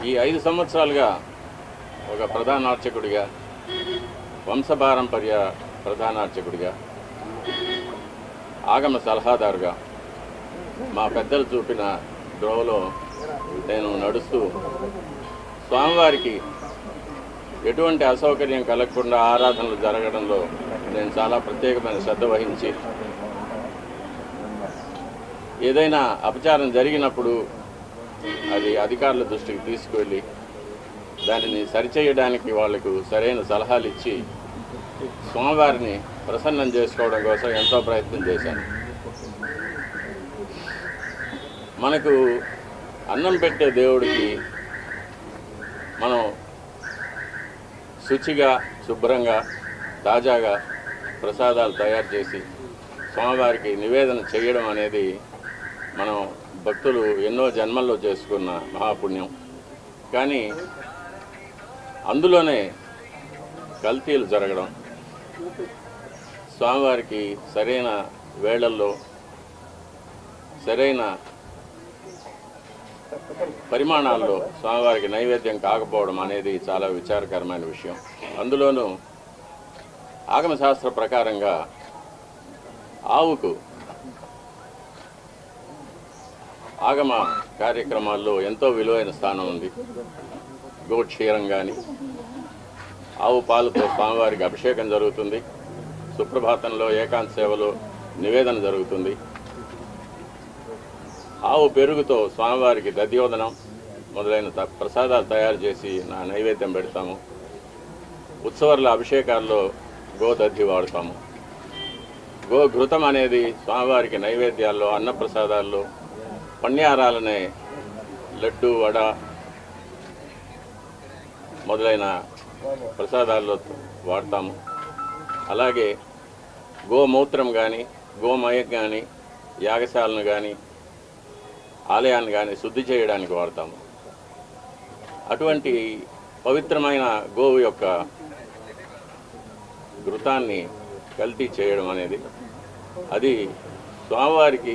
ఈ ఐదు సంవత్సరాలుగా ఒక ప్రధాన అర్చకుడిగా వంశపారంపర్య ప్రధాన అర్చకుడిగా ఆగమ సలహాదారుగా మా పెద్దలు చూపిన ద్రోవలో నేను నడుస్తూ స్వామివారికి ఎటువంటి అసౌకర్యం కలగకుండా ఆరాధనలు జరగడంలో నేను చాలా ప్రత్యేకమైన శ్రద్ధ వహించి ఏదైనా అపచారం జరిగినప్పుడు అది అధికారుల దృష్టికి తీసుకువెళ్ళి దానిని సరిచేయడానికి వాళ్ళకు సరైన సలహాలు ఇచ్చి స్వామివారిని ప్రసన్నం చేసుకోవడం కోసం ఎంతో ప్రయత్నం చేశాను. మనకు అన్నం పెట్టే దేవుడికి మనం శుచిగా శుభ్రంగా తాజాగా ప్రసాదాలు తయారు చేసి స్వామివారికి నివేదన చేయడం అనేది మనం భక్తులు ఎన్నో జన్మల్లో చేసుకున్న మహాపుణ్యం. కానీ అందులోనే కల్తీలు జరగడం. స్వామివారికి సరైన వేళల్లో సరైన పరిమాణాల్లో స్వామివారికి నైవేద్యం కాకపోవడం అనేది చాలా విచారకరమైన విషయం. అందులోనూ ఆగమశాస్త్ర ప్రకారంగా ఆవుకు ఆగమ కార్యక్రమాల్లో ఎంతో విలువైన స్థానం ఉంది. గోక్షీరం కానీ ఆవు పాలతో స్వామివారికి అభిషేకం జరుగుతుంది. సుప్రభాతంలో ఏకాంత సేవలో నివేదన జరుగుతుంది. ఆవు పెరుగుతో స్వామివారికి దధ్యోదనం మొదలైన త- ప్రసాదాలు తయారు చేసి నా నైవేద్యం పెడతాము. ఉత్సవాల అభిషేకాల్లో గోదధ్యి వాడతాము. గో ఘృతం అనేది స్వామివారికి నైవేద్యాల్లో అన్నప్రసాదాల్లో పణ్యారాలనే లడ్డు వడ మొదలైన ప్రసాదాల్లో వాడతాము. అలాగే గోమూత్రం కానీ గోమయం కానీ యాగశాలను కానీ ఆలయాన్ని కానీ శుద్ధి చేయడానికి వాడతాము. అటువంటి పవిత్రమైన గోవు యొక్క ఘృతాన్ని కల్తీ చేయడం అనేది అది స్వామివారికి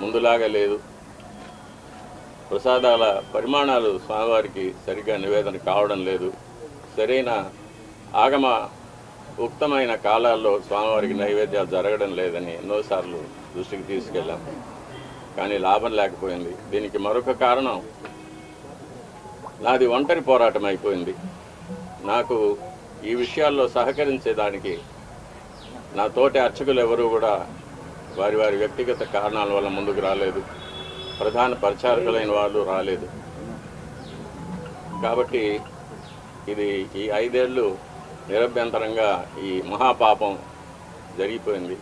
ముందులాగా లేదు. ప్రసాదాల పరిమాణాలు స్వామివారికి సరిగ్గా నివేదన కావడం లేదు. సరైన ఆగమ ఉక్తమైన కాలాల్లో స్వామివారికి నైవేద్యాలు జరగడం లేదని ఎన్నోసార్లు దృష్టికి తీసుకెళ్ళాం. కానీ లాభం లేకపోయింది. దీనికి మరొక కారణం నాది ఒంటరి పోరాటం అయిపోయింది. నాకు ఈ విషయాల్లో సహకరించేదానికి నా తోటి అర్చకులు ఎవరూ కూడా వారి వారి వ్యక్తిగత కారణాల వల్ల ముందుకు రాలేదు. ప్రధాన పరిచారకులైన వాళ్ళు రాలేదు. కాబట్టి ఇది ఈ ఐదేళ్ళు నిరభ్యంతరంగా ఈ మహాపాపం జరిగిపోయింది.